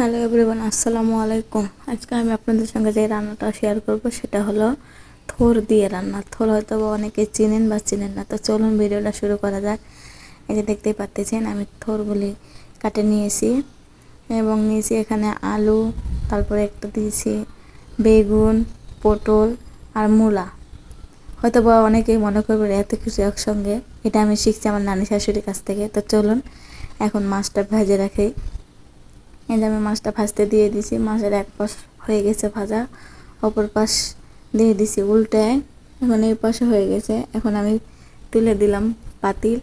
Hello everyone আসসালামু আলাইকুম। আজকে আমি আপনাদের সঙ্গে যে রান্নাটা শেয়ার করব সেটা হলো থোর দিয়ে রান্না। থোর হয়তো অনেকে চিনেন বা চিনেন না, তো চলুন ভিডিওটা শুরু করা যাক। এই যে দেখতেই পাচ্ছেন, আমি থোরগুলি কাটে নিয়েছি এবং নিয়েছি এখানে আলু, তারপরে একটা দিয়েছি বেগুন, পটল আর মূলা। হয়তো বা অনেকেই মনে করবে এত কিছু একসঙ্গে, এটা আমি শিখছি আমার নানি শাশুড়ির কাছ থেকে। তো চলুন, এখন মাছটা ভেজে রাখি। এই যে আমি মাছটা ভাজতে দিয়ে দিছি, মাছের এক পাশ হয়ে গেছে ভাজা, অপর পাশ দিয়ে দিছি উল্টায় এখন এই পাশে হয়ে গেছে, এখন আমি তুলে দিলাম পাতিল।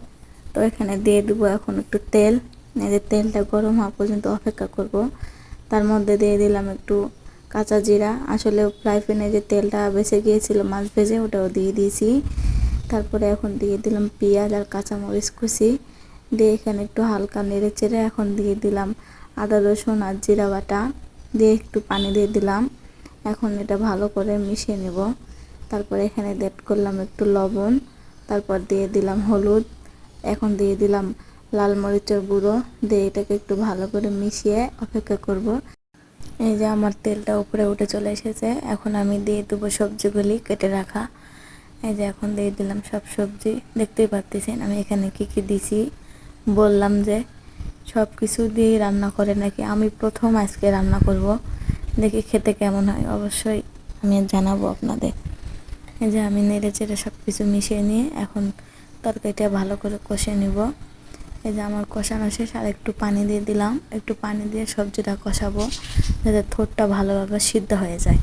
তো এখানে দিয়ে দেবো এখন একটু তেল। এই যে তেলটা গরম হওয়া পর্যন্ত অপেক্ষা করব। তার মধ্যে দিয়ে দিলাম একটু কাঁচা জিরা। আসলে ফ্রাই প্যানে যে তেলটা বেঁচে গিয়েছিল মাছ ভেজে, ওটাও দিয়ে দিয়েছি। তারপরে এখন দিয়ে দিলাম পেঁয়াজ আর কাঁচামরিচ কুচি। দিয়ে এখানে একটু হালকা নেড়ে চেড়ে এখন দিয়ে দিলাম আদা, রসুন আর জিরা বাটা দিয়ে একটু পানি দিয়ে দিলাম। এখন এটা ভালো করে মিশিয়ে নেব। তারপর এখানে দেট করলাম একটু লবণ। তারপর দিয়ে দিলাম হলুদ। এখন দিয়ে দিলাম লাল মরিচের গুঁড়ো। দিয়ে এটাকে একটু ভালো করে মিশিয়ে অপেক্ষা করব। এই যে আমার তেলটা উপরে উঠে চলে এসেছে। এখন আমি দিয়ে দেবো সবজিগুলি কেটে রাখা। এই যে এখন দিয়ে দিলাম সব সবজি। দেখতেই পাচ্ছেন আমি এখানে কি কি দিছি। বললাম যে সব কিছু দিয়েই রান্না করে নাকি আমি প্রথম আজকে রান্না করব। দেখি খেতে কেমন হয়। অবশ্যই আমি জানাব আপনাদের। এই যে আমি নেড়ে চেড়ে সব কিছু মিশিয়ে নিয়ে এখন তরকারিটা ভালো করে কষে নিব। এই যে আমার কষানো শেষ, আর একটু পানি দিয়ে দিলাম। একটু পানি দিয়ে সবজিটা কষাবো, যাতে থোরটা ভালোভাবে সিদ্ধ হয়ে যায়।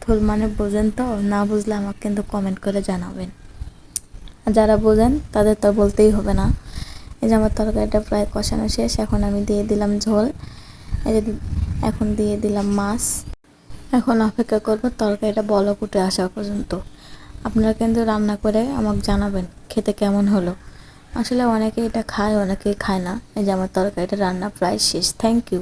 থোর মানে বোঝেন তো, না বুঝলে আমাকে কিন্তু কমেন্ট করে জানাবেন। যারা বোঝেন, তাদের তো বলতেই হবে না। এই যে আমার তরকারিটা প্রায় কষানো শেষ, এখন আমি দিয়ে দিলাম ঝোল। এই যে এখন দিয়ে দিলাম মাছ। এখন অপেক্ষা করব তরকারিটা বলক উঠে আসা পর্যন্ত। আপনারা কিন্তু রান্না করে আমাকে জানাবেন, খেতে কেমন হলো। আসলে অনেকে এটা খায় অনেকেই খায় না। এই যে আমার তরকারিটা রান্না প্রায় শেষ। Thank you